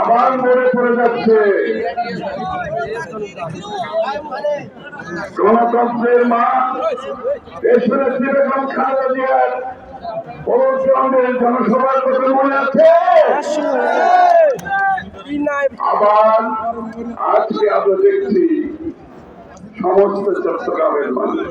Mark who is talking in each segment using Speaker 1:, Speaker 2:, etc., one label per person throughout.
Speaker 1: আবার মনে পড়ে যাচ্ছে। গণতন্ত্রের মা দেশের বেগম খালেদা জনসভার কথা মনে আছে? আবার আজকে আমরা দেখছি সমস্ত চট্টগ্রামের মানুষ।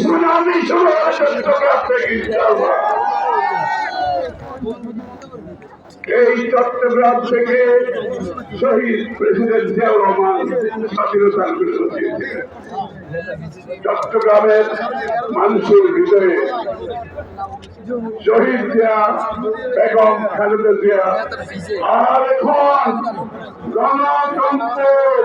Speaker 1: সুনামি। এই চট্টগ্রাম থেকে শহীদ প্রেসিডেন্ট জিয়াউর রহমান চট্টগ্রামের মানুষের ভিতরে শহীদ জিয়া, বেগম খালেদা জিয়া, আর এখন গণতন্ত্রের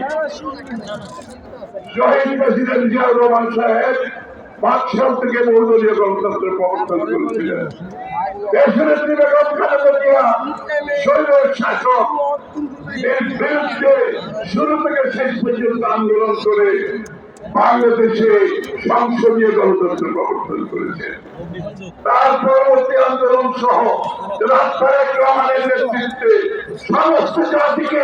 Speaker 1: শহীদ প্রেসিডেন্ট জিয়াউর রহমান সাহেব থেকে গণতন্ত্রের প্রবর্তন করেছিলেন। বেগম খালেদা জিয়া শাসক বিরুদ্ধে শুরু থেকে শেষ পর্যন্ত আন্দোলন করে বাংলাদেশে সংসদীয় গণতন্ত্র প্রবর্তন করেছে। তার পরবর্তী আন্দোলন সহ রাস্তায় রহমানের নেতৃত্বে সমস্ত জাতিকে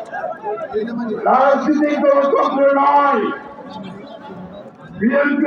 Speaker 1: রাজনীতি গণতন্ত্র নয় বিএনপি